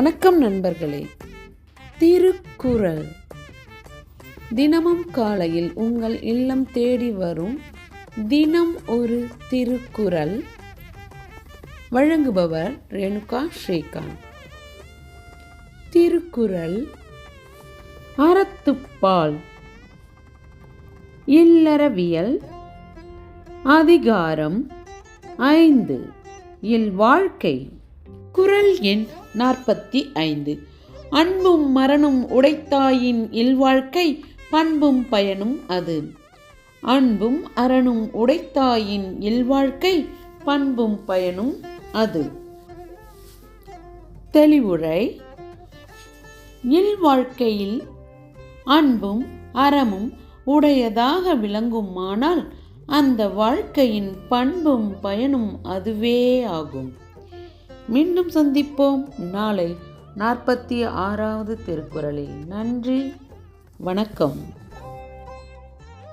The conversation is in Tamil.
வணக்கம் நண்பர்களே. திருக்குறள். தினமும் காலையில் உங்கள் இல்லம் தேடி வரும் தினம் ஒரு திருக்குறள். வழங்குபவர் ரேணுகா ஸ்ரீகாந்த். திருக்குறள். அறத்துப்பால். இல்லறவியல். அதிகாரம் ஐந்து. இல் வாழ்க்கை. குரல் எண் நாற்பத்தி ஐந்து. அன்பும் மரணும் உடைத்தாயின் இல்வாழ்க்கை பண்பும் பயனும் அது. அன்பும் அரணும் உடைத்தாயின் இல்வாழ்க்கை பண்பும் பயனும் அது. தெளிவுரை இல்வாழ்க்கையில் அன்பும் அறமும் உடையதாக விளங்குமானால் அந்த வாழ்க்கையின் பண்பும் பயனும் அதுவே ஆகும். மீண்டும் சந்திப்போம் நாளை நாற்பத்தி ஆறாவது திருக்குறளில். நன்றி. வணக்கம்.